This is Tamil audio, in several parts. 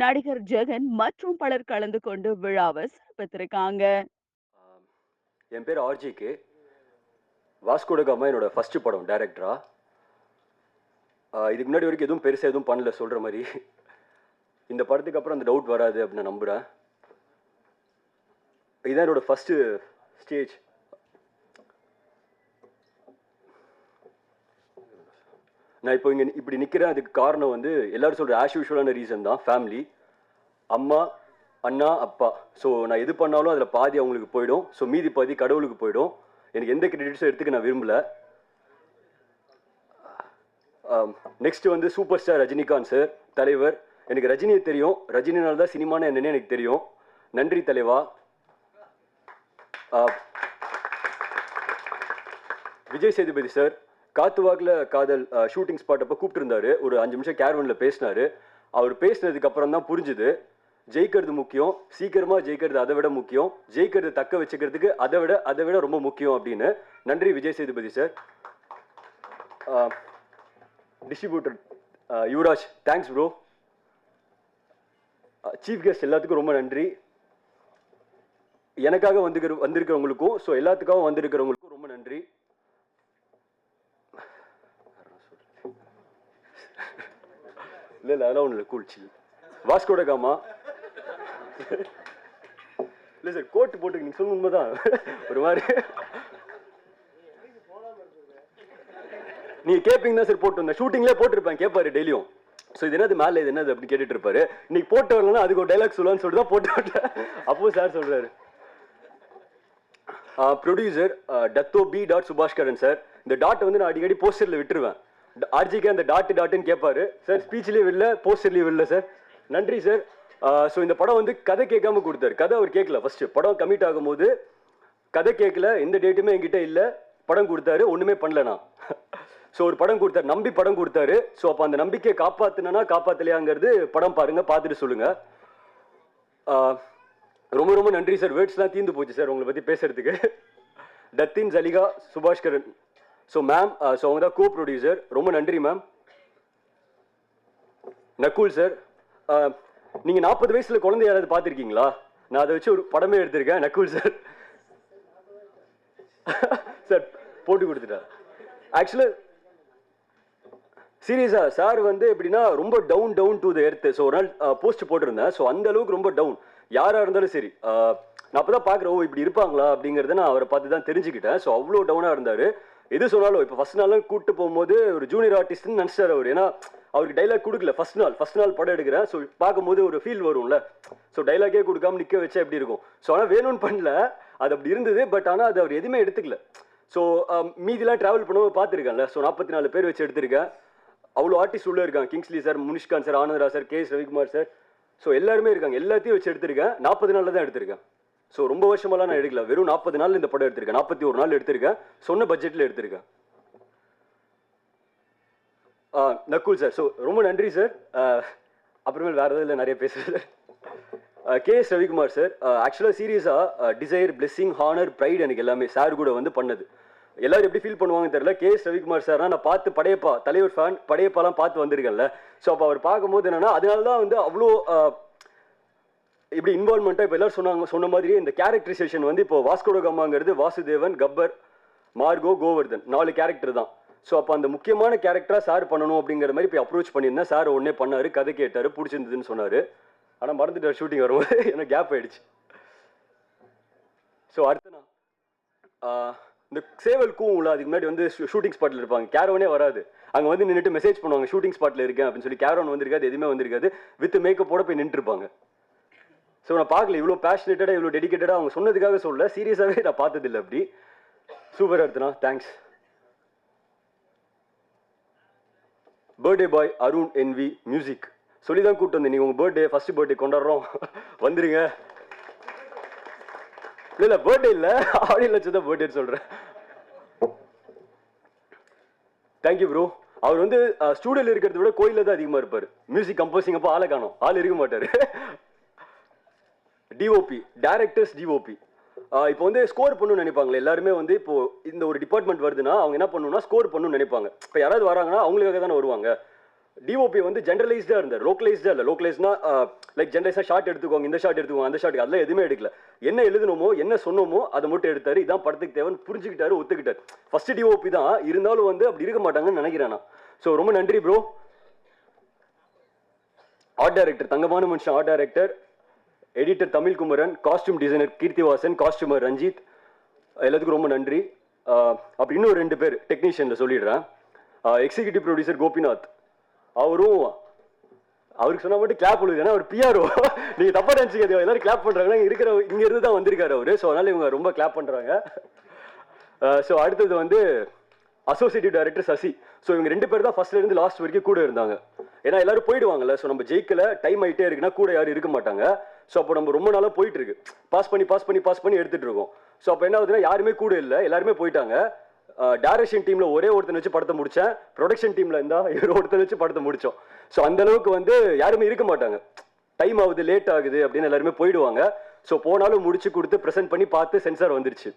நடிகர் ஜெகன் மற்றும் பலர் கலந்து கொண்டு விழாவை சிறப்பித்திருக்காங்க. என் பேர் ஆர்ஜிக்கு. வாஸ்கோடகாமா என்னோட ஃபர்ஸ்ட் படம் டைரக்டரா இதுக்கு முன்னாடி வரைக்கும் எதுவும் பெருசாக எதுவும் பண்ணல சொல்கிற மாதிரி. இந்த படத்துக்கு அப்புறம் அந்த டவுட் வராது அப்படின்னு நான் நம்புகிறேன் இதுதான் என்னோட ஃபஸ்ட்டு ஸ்டேஜ் நான் இப்போ இங்கே இப்படி நிற்கிறேன் அதுக்கு காரணம் வந்து எல்லாரும் சொல்கிற ஆஸ் யூஷுவலான ரீசன் தான் ஃபேமிலி அம்மா அண்ணா அப்பா. ஸோ நான் எது பண்ணாலும் அதில் பாதி அவங்களுக்கு போயிடும். ஸோ மீதி பாதி கடவுளுக்கு போயிடும். எனக்கு எந்த கிரெடிட்ஸும் எடுத்துக்க நான் விரும்பலை. நெக்ஸ்ட் வந்து சூப்பர் ஸ்டார் ரஜினிகாந்த் சார் தலைவர். எனக்கு ரஜினியை தெரியும். ரஜினினால தான் சினிமான்னு என்னன்னு எனக்கு தெரியும். நன்றி தலைவா. விஜய் சேதுபதி சார் காத்துவாக்கில் காதல் ஷூட்டிங் ஸ்பாட் அப்போ கூப்பிட்டுருந்தாரு. ஒரு அஞ்சு நிமிஷம் கேர்வனில் பேசினாரு. அவர் பேசினதுக்கு அப்புறம் தான் புரிஞ்சுது. ஜெயிக்கிறது முக்கியம். சீக்கிரமா ஜெயிக்கிறது அதை விட முக்கியம். ஜெயிக்கிறது தக்க வச்சுக்கிறதுக்கு அதை விட அதை விட ரொம்ப முக்கியம் அப்படின்னு. நன்றி Vijay Sethupathi sir distributor Yuvaraj thanks bro chief guest எல்லாத்துக்கும் ரொம்ப நன்றி. எனக்காக வந்துக்கிற வந்திருக்கிறவங்களுக்கும் ஸோ எல்லாத்துக்காகவும் வந்திருக்கிறவங்களுக்கும் ரொம்ப நன்றி. இல்லை இல்லை அதெல்லாம் ஒன்றும் இல்லை cool chill Vasco da Gama. இல்லை சார் கோட்டு போட்டு நீங்கள் சொல்ல உண்மைதான். ஒரு மாதிரி. நீங்க கேப்பீங்க தான் சார் போட்டு வந்தேன். ஷூட்டிங்லேயே போட்டிருப்பேன் கேட்பாரு டெய்லியும். ஸோ இது என்னது மேலே இது என்னது அப்படின்னு கேட்டுட்டு இருப்பாரு. இன்னைக்கு போட்டு வரலன்னா அதுக்கு ஒரு டைலாக் சொல்லுவான்னு சொல்லிட்டு தான் போட்டு விட்டேன் அப்போ சார் சொல்றாரு. Producer Dato P dot Subaskaran sir இந்த டாட்டை வந்து நான் அடிக்கடி போஸ்டரில் விட்டுருவேன். ஆர்ஜிக்கு அந்த டாட் டாட்டுன்னு கேட்பாரு சார் ஸ்பீச்லேயே விடல போஸ்டர்லேயே இல்லை சார் நன்றி சார் ஸோ இந்த படம் வந்து கதை கேட்காம கொடுத்தாரு. கதை அவர் கேட்கல ஃபர்ஸ்ட் படம் கமிட் ஆகும்போது கதை கேட்கல. எந்த டேட்டுமே என்கிட்ட இல்லை. படம் கொடுத்தாரு. ஒன்றுமே பண்ணல நான் ஸோ ஒரு படம் கொடுத்தாரு. நம்பி படம் கொடுத்தாரு. ஸோ அப்போ அந்த நம்பிக்கையை காப்பாத்துனா காப்பாற்றலையாங்கிறது படம் பாருங்க பார்த்துட்டு சொல்லுங்க. ரொம்ப ரொம்ப நன்றி சார் வேர்ட்ஸ்லாம் தீர்ந்து போச்சு சார் உங்களை பற்றி பேசுறதுக்கு. Datin Jalika Subaskaran. So ma'am so அவங்க தான் கோ ப்ரொடியூசர் ரொம்ப நன்றி மேம் நக்குல் சார் நீங்க நாற்பது வயசுல குழந்தை யாராவது பார்த்துருக்கீங்களா? நான் அதை வச்சு ஒரு படமே எடுத்திருக்கேன். நக்குல் சார் சார் போட்டு கொடுத்துட்டேன் ஆக்சுவலா சீரியஸா சார் வந்து எப்படின்னா ரொம்ப down down to the earth so ஒரு நாள் uh, போஸ்ட் போட்டிருந்தேன். ஸோ அந்த அளவுக்கு ரொம்ப டவுன் யாரா இருந்தாலும் சரி uh, நான் அப்பதான் பார்க்குறேன் ஓ இப்படி இருப்பாங்களா அப்படிங்கிறத நான் அவரை பார்த்து தான் தெரிஞ்சுக்கிட்டேன். ஸோ அவ்வளோ டவுனாக இருந்தாரு. எது சொன்னாலும் இப்போ ஃபர்ஸ்ட் நாள்லாம் கூப்பிட்டு போகும்போது ஒரு ஜூனியர் ஆர்டிஸ்ட்னு நினச்சிட்டாரு அவர். ஏன்னா அவருக்கு டைலாக் கொடுக்கல. ஃபஸ்ட் நாள் ஃபர்ஸ்ட் நாள் படம் எடுக்கிறேன். ஸோ பார்க்கும்போது ஒரு ஃபீல் வரும்ல. ஸோ டைலாக்கே கொடுக்காம நிற்க வச்சா எப்படி இருக்கும்? ஸோ ஆனால் வேணும்னு பண்ணல. அது அப்படி இருந்தது. பட் ஆனால் அது அவர் எதுவுமே எடுத்துக்கல. ஸோ மீதிலாம் ட்ராவல் பண்ணும்போது பார்த்துருக்கேன்ல. ஸோ நாற்பத்தி நாலு பேர் வச்சு எடுத்திருக்கேன். அவ்வளோ ஆர்டிஸ்ட் உள்ளே இருக்காங்க. Kingsley sir Munishkanth sir Anandraj sir K S Ravikumar sir so எல்லாருமே இருக்காங்க. எல்லாத்தையும் வச்சு எடுத்திருக்கேன். நாற்பது நாளில் தான் எடுத்திருக்கேன். ஸோ ரொம்ப வருஷமெல்லாம் நான் எடுக்கல. வெறும் நாற்பது நாள் இந்த படம் எடுத்திருக்கேன். நாற்பத்தி ஒரு நாள் எடுத்திருக்கேன். சொன்ன பட்ஜெட்டில் எடுத்திருக்கேன். நக்குல் சார் ஸோ ரொம்ப நன்றி சார் அப்புறமேல் வேறு எதுவும் இல்லை நிறைய பேசுறது. கே எஸ் ரவிக்குமார் சார் ஆக்சுவலாக சீரியஸாக டிசைர் பிளெஸ்ஸிங் ஹானர் ப்ரைட் எனக்கு எல்லாமே சார் கூட வந்து பண்ணது. எல்லாரும் எப்படி ஃபீல் பண்ணுவாங்கன்னு தெரியல. கே எஸ் ரவிக்குமார் சார்னா நான் பார்த்து படையப்பா தலைவர் ஃபேன் படையப்பாலாம் பார்த்து வந்திருக்கேன்ல. ஸோ அப்போ அவர் பார்க்கும்போது என்னன்னா அதனால தான் வந்து அவ்வளோ இப்படி இன்வால்மெண்ட்டாக இப்போ எல்லோரும் சொன்னாங்க சொன்ன மாதிரியே இந்த கேரக்டரைசேஷன் வந்து இப்போ வாஸ்கோட கம்மாங்கிறது வாசுதேவன் கப்பர் மார்கோ கோவர்தன் நாலு கேரக்டர் தான். ஸோ அப்போ அந்த முக்கியமான கேரக்டராக சார் பண்ணணும் அப்படிங்கிற மாதிரி போய் அப்ரோச் பண்ணியிருந்தேன் சார் உடனே பண்ணார் கதை கேட்டார் பிடிச்சிருந்ததுன்னு சொன்னார். ஆனால் மறந்துட்டார் ஷூட்டிங் வரும்போது எனக்கு கேப் ஆயிடுச்சு. ஸோ அடுத்தனா இந்த சேவல் கூவும்ல அதுக்கு முன்னாடி வந்து ஷூட்டிங் ஸ்பாட்டில் இருப்பாங்க. கேரவனே வராது. அங்கே வந்து நின்றுட்டு மெசேஜ் பண்ணுவாங்க ஷூட்டிங் ஸ்பாட்டில் இருக்கேன் அப்படின்னு சொல்லி. கேரவன் வந்திருக்காது எதுவுமே வந்திருக்காது. வித் மேக்கப்போட போய் நின்றுருப்பாங்க. ஸோ நான் பார்க்கல இவ்வளோ பேஷனேட்டடாக இவ்வளோ டெடிக்கேட்டடாக அவங்க சொன்னதுக்காக சொல்ல சீரியஸாகவே நான் பார்த்ததில்லை அப்படி. சூப்பர் அடுத்தனா தேங்க்ஸ் பர்த்டே பாய் அருண் என்வி மியூசிக் சொல்லி தான் கூப்பிட்டு வந்தேன். நீ உங்க பர்த்டே ஃபர்ஸ்ட் பர்த்டே கொண்டாடுறோம். வந்துருங்க. இல்லை இல்லை பர்த்டே இல்லை. ஆடியோ லட்சம் தான் பர்த்டேன்னு சொல்றேன். தேங்க்யூ ப்ரோ அவர் வந்து ஸ்டூடியோல இருக்கிறத விட கோயிலில் தான் அதிகமா இருப்பார். மியூசிக் கம்போசிங் அப்போ ஆளை காணும். ஆள் இருக்க மாட்டாரு. டிஓபி டேரக்டர்ஸ் டிஓபி இப்போ வந்து ஸ்கோர் பண்ணணும்னு நினைப்பாங்களே எல்லாருமே வந்து இப்போ இந்த ஒரு டிபார்ட்மெண்ட் வருதுன்னா அவங்க என்ன பண்ணணும்னா ஸ்கோர் பண்ணணும்னு நினைப்பாங்க. இப்போ யாராவது வராங்கன்னா அவங்களுக்காக தானே வருவாங்க. டிஓபி வந்து ஜென்ரலைஸ்டாக இருந்தார் லோக்கலைஸ்டாக இல்லை. லோக்கலைஸ்னா லைக் ஜென்ரலைஸாக ஷார்ட் எடுத்துக்கோங்க இந்த ஷார்ட் எடுத்துக்கோங்க அந்த ஷார்ட் அதெல்லாம் எதுவுமே எடுக்கல. என்ன எழுதணுமோ என்ன சொன்னோமோ அதை மட்டும் எடுத்தாரு. இதான் படத்துக்கு தேவைன்னு புரிஞ்சுக்கிட்டாரு ஒத்துக்கிட்டாரு. ஃபர்ஸ்ட் டிஓபி தான் இருந்தாலும் வந்து அப்படி இருக்க மாட்டாங்கன்னு நினைக்கிறேன் நான். ஸோ ரொம்ப நன்றி ப்ரோ ஆர்ட் டைரக்டர் தங்கமான மனுஷன் art director editor Tamil Kumaran costume designer Keerthivasan costumer Ranjith எல்லாத்துக்கும் ரொம்ப நன்றி. அப்புறம் அப்படி இன்னும் ரெண்டு பேர் டெக்னீஷியனில் சொல்லிடுறேன். Executive producer Gopinath. அவரும் அவருக்கு சொன்னா மட்டும் கிளாப் விழுது ஏன்னா அவர் பிஆர்ஓ நீங்கள் தப்பாக நினச்சிக்காது எல்லாரும் கிளாப் பண்ணுறாங்கன்னா இருக்கிற இங்கேருந்து தான் வந்திருக்காரு அவர். ஸோ அதனால இவங்க ரொம்ப கிளாப் பண்ணுறாங்க ஸோ அடுத்தது வந்து அசோசியேட்டிவ் டைரக்டர் சசி. ஸோ இவங்க ரெண்டு பேர் தான் ஃபர்ஸ்ட்லேருந்து லாஸ்ட் வரைக்கும் கூட இருந்தாங்க. ஏன்னா எல்லாரும் போயிடுவாங்கல்ல. ஸோ நம்ம ஜெயிக்கல டைம் ஆகிட்டே இருக்குன்னா கூட யாரும் இருக்க மாட்டாங்க. ஸோ அப்போ நம்ம ரொம்ப நாளாக போயிட்டு இருக்கு பாஸ் பண்ணி பாஸ் பண்ணி பாஸ் பண்ணி எடுத்துட்டு இருக்கோம் ஸோ அப்போ என்ன ஆகுதுன்னா யாருமே கூட இல்லை. எல்லாருமே போயிட்டாங்க. டேரக்ஷன் டீம்ல ஒரே ஒருத்தன் வச்சு படத்தை முடிச்சேன். ப்ரொடக்ஷன் டீம்ல இருந்தா இவர் ஒருத்தன் வச்சு படத்தை முடிச்சோம். ஸோ அந்த அளவுக்கு வந்து யாருமே இருக்க மாட்டாங்க. டைம் ஆகுது லேட் ஆகுது அப்படின்னு எல்லாருமே போயிடுவாங்க. ஸோ போனாலும் முடிச்சு கொடுத்து ப்ரெசென்ட் பண்ணி பார்த்து சென்சார் வந்துருச்சு.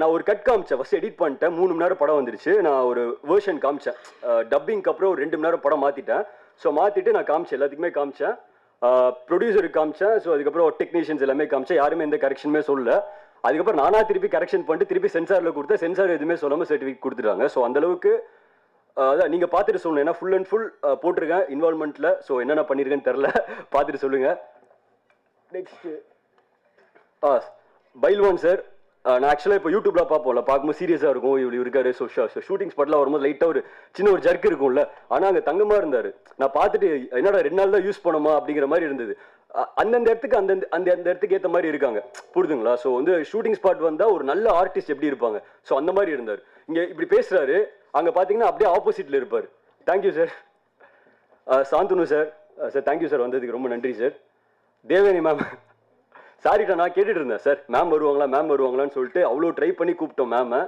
நான் ஒரு கட் காமிச்சேன். ஃபஸ்ட் எடிட் பண்ணிட்டேன். மூணு மணி நேரம் படம் வந்துருச்சு. நான் ஒரு வேர்ஷன் காமிச்சேன். டப்பிங்க்கு அப்புறம் ஒரு ரெண்டு மணி நேரம் படம் மாற்றிட்டேன் ஸோ மாற்றிட்டு நான் காமிச்சேன். எல்லாத்துக்குமே காமிச்சேன். ப்ரொடியூசருக்கு காமிச்சேன் ஸோ அதுக்கப்புறம் டெக்னீஷியன்ஸ் எல்லாமே காமிச்சேன் யாருமே எந்த கரெக்ஷனுமே சொல்லல. அதுக்கப்புறம் நானாக திருப்பி கரெக்ஷன் பண்ணிட்டு திருப்பி சென்சாரில் கொடுத்தேன் சென்சார் எதுவுமே சொல்லாமல் சர்டிஃபிகேட் கொடுத்துட்டாங்க. ஸோ அந்த அளவுக்கு அதான் நீங்கள் பார்த்துட்டு சொல்லணும். ஏன்னா ஃபுல் அண்ட் ஃபுல் போட்டிருக்கேன் இன்வால்மெண்ட்டில் ஸோ என்னென்ன பண்ணியிருக்கேன்னு தெரில பார்த்துட்டு சொல்லுங்கள் நெக்ஸ்ட்டு ஆ பைல்வான் சார் நான் ஆக்சுவலாக இப்போ யூடியூப்ல பார்ப்போம்ல பார்க்கும்போது சீரியஸாக இருக்கும். இவ்வளோ இருக்காரு ஸோ ஷூட்டிங் ஸ்பாட்லாம் வரும்போது லைட்டாக ஒரு சின்ன ஒரு ஜர்க் இருக்கும்ல. ஆனால் அங்கே தங்கமா இருந்தார். நான் பார்த்துட்டு என்னடா ரெண்டு நாள் தான் யூஸ் பண்ணோமா அப்படிங்கிற மாதிரி இருந்தது. அந்தந்த இடத்துக்கு அந்தந்த அந்த அந்த இடத்துக்கு ஏற்ற மாதிரி இருக்காங்க. புரிதுங்களா? ஸோ வந்து ஷூட்டிங் ஸ்பாட் வந்தால் ஒரு நல்ல ஆர்டிஸ்ட் எப்படி இருப்பாங்க? ஸோ அந்த மாதிரி இருந்தார். இங்கே இப்படி பேசுகிறாரு அங்கே பார்த்தீங்கன்னா அப்படியே ஆப்போசிட்டில் இருப்பார். Thank you sir Shanthanu sir sir thank you sir வந்ததுக்கு ரொம்ப நன்றி சார் தேவேனி மேம் சாரிட்டா நான் கேட்டுட்டு இருந்தேன் சார் மேம் வருவாங்களா மேம் வருவாங்களான்னு சொல்லிட்டு அவ்வளோ ட்ரை பண்ணி கூப்பிட்டோம் மேமை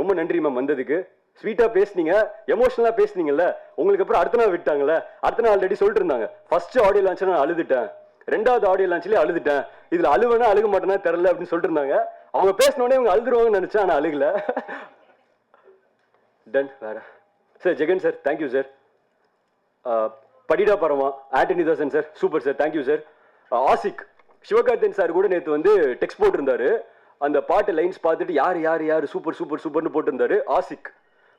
ரொம்ப நன்றி மேம் வந்ததுக்கு. ஸ்வீட்டாக பேசுனீங்க எமோஷனலாக பேசுனீங்கல்ல. உங்களுக்கு அப்புறம் அடுத்த நாள் விட்டாங்கல்ல. அடுத்த நாள் ஆல்ரெடி சொல்லிட்டு இருந்தாங்க. ஃபர்ஸ்ட் ஆடியோ லான்ச்சில் நான் அழுதுட்டேன். ரெண்டாவது ஆடியோ லான்ச்லேயே அழுதுட்டேன்? இதில் அழுவேனா அழுக மாட்டேன்னா தெரில அப்படின்னு சொல்லிட்டு இருந்தாங்க. அவங்க பேசினோடனே அவங்க அழுதுருவாங்கன்னு நினச்சேன் ஆனால் அழுகல. டன் வேற. Sir Jagan sir thank you sir படிடா Parama Antony Dasan sir super sir thank you sir Aasik Sivakarthikeyan sir கூட நேற்று வந்து டெக்ஸ்ட் போட்டிருந்தாரு. அந்த பாட்டு லைன்ஸ் பார்த்துட்டு யார் யார் யார் சூப்பர் சூப்பர் சூப்பர்னு போட்டிருந்தாரு ஆசிக்.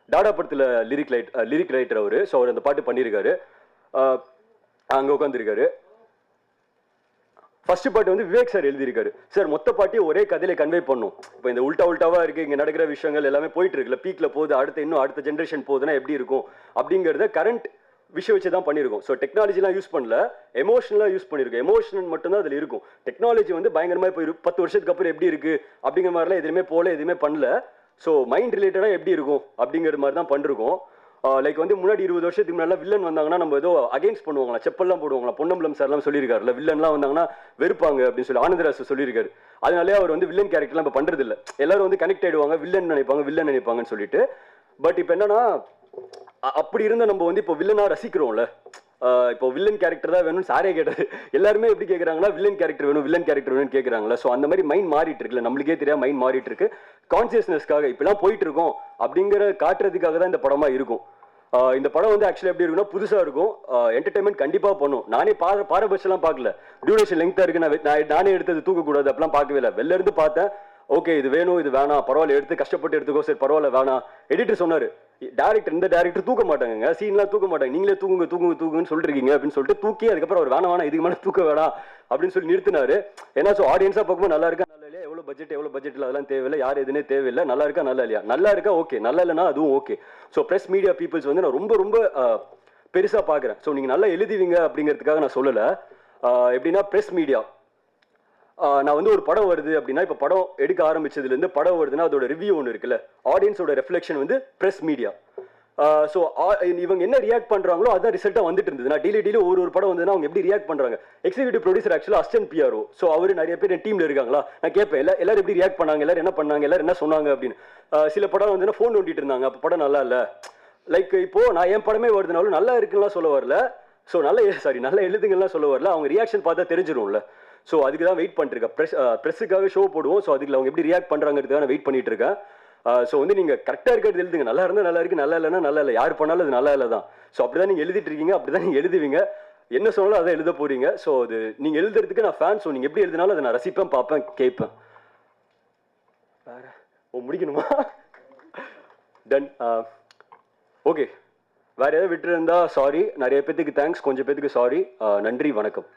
டாடா படத்தில் லிரிக் லைட் லிரிக் ரைட்டர் அவர். ஸோ அவர் அந்த பாட்டு பண்ணியிருக்காரு. அங்கே உட்காந்துருக்காரு ஃபர்ஸ்ட் பாட்டு வந்து விவேக் சார் எழுதியிருக்காரு. சார் மொத்த பாட்டியும் ஒரே கதையில கன்வே பண்ணும். இப்போ இந்த உல்டா உல்டாவாக இருக்குது இங்கே நடக்கிற விஷயங்கள் எல்லாமே போயிட்டு இருக்குல்ல. பீக்கில் போகுது அடுத்த இன்னும் அடுத்த ஜென்ரேஷன் போகுதுன்னா எப்படி இருக்கும்? அப்படிங்கிறத கரண்ட் விஷயம் வச்சு தான் பண்ணியிருக்கோம் ஸோ டெக்னாலஜிலாம் யூஸ் பண்ணல. எமோஷனலாக யூஸ் பண்ணியிருக்கோம் எமோஷனல் மட்டும்தான் அதில் இருக்கும். டெக்னாலஜி வந்து பயங்கரமாக இப்போ பத்து வருஷத்துக்கு அப்புறம் எப்படி இருக்குது அப்படிங்கிற மாதிரிலாம் எதுவுமே போல எதுவுமே பண்ணல. ஸோ மைண்ட் ரிலேட்டடாக எப்படி இருக்கும்? அப்படிங்கிற மாதிரி தான் பண்ணிருக்கோம். லைக் வந்து முன்னாடி இருபது வருஷத்துக்கு முன்னாடி வில்லன் வந்தாங்கன்னா நம்ம ஏதோ அகேன்ஸ்ட் பண்ணுவாங்களா செப்பல்லாம் போடுவாங்களா பொன்னம்பலம் சார்லாம் சொல்லியிருக்காருல வில்லன்லாம் வந்தாங்கன்னா வெறுப்பாங்க அப்படின்னு சொல்லி ஆனந்தராஜ் சொல்லியிருக்காரு. அதனாலே அவர் வந்து வில்லன் கேரக்டர்லாம் இப்போ பண்ணுறதில்ல எல்லாரும் வந்து கனெக்ட் ஆகிடுவாங்க வில்லன் நினைப்பாங்க வில்லன் நினைப்பாங்கன்னு சொல்லிட்டு. பட் இப்போ என்னன்னா அப்படி இருந்த நம்ம வந்து இப்போ வில்லனா ரசிக்கிறோம்ல. இப்போ வில்லன் கேரக்டர் தான் வேணும்னு சாரே கேட்டது. எல்லாருமே எப்படி கேட்குறாங்கன்னா வில்லன் கேரக்டர் வேணும் வில்லன் கேரக்டர் வேணும்னு கேட்குறாங்களா ஸோ அந்த மாதிரி மைண்ட் மாறிட்டு இருக்குல்ல. நம்மளுக்கே தெரியாது மைண்ட் மாறிட்டு இருக்கு. கான்சியஸ்னஸ்க்காக இப்படிலாம் போயிட்டு இருக்கோம் அப்படிங்கிற காட்டுறதுக்காக தான் இந்த படமா இருக்கும். இந்த படம் வந்து ஆக்சுவலி எப்படி இருக்குன்னா புதுசாக இருக்கும். என்டர்டைன்மெண்ட் கண்டிப்பாக பண்ணும். நானே பார பாரபட்சம்லாம் பார்க்கல. டியூரேஷன் லெங்க்தாக இருக்கு. நான் நான் நானே எடுத்தது தூக்கக்கூடாது அப்படிலாம் பார்க்கவே இல்லை. வெளில இருந்து பார்த்தேன். ஓகே இது வேணும் இது வேணாம். பரவாயில்ல எடுத்து கஷ்டப்பட்டு எடுத்துக்கோ. சரி பரவாயில்ல வேணாம். எடிட்டர் சொன்னாரு டேரக்டர் இந்த டேரக்டர் தூக்க மாட்டாங்க சீன்லாம் தூக்க மாட்டாங்க. நீங்களே தூங்குங்க தூங்குங்க தூங்குன்னு சொல்லிருக்கீங்க அப்படின்னு சொல்லிட்டு தூக்கி அதுக்கப்புறம் அவர் வேணாம் வேணாம் இதுக்கு மேலே தூக்க வேணாம் அப்படின்னு சொல்லி நிறுத்தினாரு. ஏன்னா ஸோ ஆடியன்ஸாக பார்க்கும்போது நல்லா இருக்கா நல்லா இல்லையா? எவ்வளோ பட்ஜெட் எவ்வளோ பட்ஜெட்டில் அதெல்லாம் தேவையில்லை. யார் எதுனே தேவையில்லை. நல்லா இருக்கா நல்லா இல்லையா? நல்லா இருக்கா ஓகே நல்லா இல்லைனா அதுவும் okay so press media peoples வந்து நான் ரொம்ப ரொம்ப பெருசாக பார்க்குறேன். ஸோ நீங்கள் நல்லா எழுதுவீங்க அப்படிங்கிறதுக்காக நான் சொல்லலை. எப்படின்னா ப்ரெஸ் மீடியா நான் வந்து ஒரு படம் வருது அப்படின்னா இப்போ படம் எடுக்க ஆரம்பிச்சதுலேருந்து படம் வருதுன்னா அதோட ரிவ்யூ ஒன்று இருக்குல்ல. ஆடியன்ஸோட ரெஃப்ளெக்ஷன் வந்து ப்ரெஸ் மீடியா ஸோ இவங்க என்ன ரியாக்ட் பண்ணுறாங்களோ அதான் ரிசல்ட்டாக வந்துட்டு இருந்தது. நான் டெய்லி டெய்லி ஒரு ஒரு படம் வந்ததுன்னா அவங்க எப்படி ரியாக்ட் பண்ணுறாங்க எக்ஸிகூட்டிவ் ப்ரொடியூசர் ஆக்சுவலாக அஸ்டன் பிஆர்ஓ ஸோ அவர் நிறைய பேர் என் டீமில் இருக்காங்களா? நான் கேட்பேன் எல்லா எல்லாரும் எப்படி ரியாக்ட் பண்ணாங்க? எல்லாரும் என்ன பண்ணாங்க? எல்லாரும் என்ன சொன்னாங்க அப்படின்னு. சில படம் வந்து ஃபோன் நோண்டிட்டு இருந்தாங்க. அப்போ படம் நல்லா இல்லை. லைக் இப்போது நான் என் படமே வருதுனாலும் நல்லா இருக்குன்னுலாம் சொல்ல வரல. ஸோ நல்ல சாரி நல்ல எழுதுங்கலாம் சொல்ல வரல. அவங்க ரியாக்ஷன் பார்த்தா தெரிஞ்சிரும்ல. ஸோ அதுக்கு தான் வெயிட் பண்ணிருக்கேன் ப்ரெஸ் ப்ரெஸ்ஸுக்காக uh, ஷோ போடுவோம். ஸோ அதுக்கு அவங்க எப்படி ரியாக்ட் பண்ணுறாங்கிறதுக்காக நான் வெயிட் பண்ணிட்டு இருக்கேன். Uh, ஸோ வந்து நீங்கள் கரெக்டாக இருக்கிறது எழுதுங்க. நல்லா இருந்தால் நல்லா இருக்கு நல்லா இல்லைன்னா நல்லா இல்லை. யார் பண்ணாலும் அது நல்லா இல்லை தான் ஸோ அப்படி தான் நீங்கள் எழுதிட்டு இருக்கீங்க அப்படி தான் நீங்கள் எழுதுவீங்க. என்ன சொன்னாலும் அதை எழுத போறீங்க. ஸோ அது நீங்கள் எழுதுறதுக்கு நான் ஃபேன் ஸோ நீங்கள் எப்படி எழுதினாலும் அதை நான் ரசிப்பேன் பார்ப்பேன் கேட்பேன். வேற ஓ முடிக்கணுமா? டன் ஓகே uh, வேற ஏதாவது விட்டுருந்தா சாரி நிறைய பேத்துக்கு தேங்க்ஸ் கொஞ்சம் பேத்துக்கு சாரி நன்றி வணக்கம்.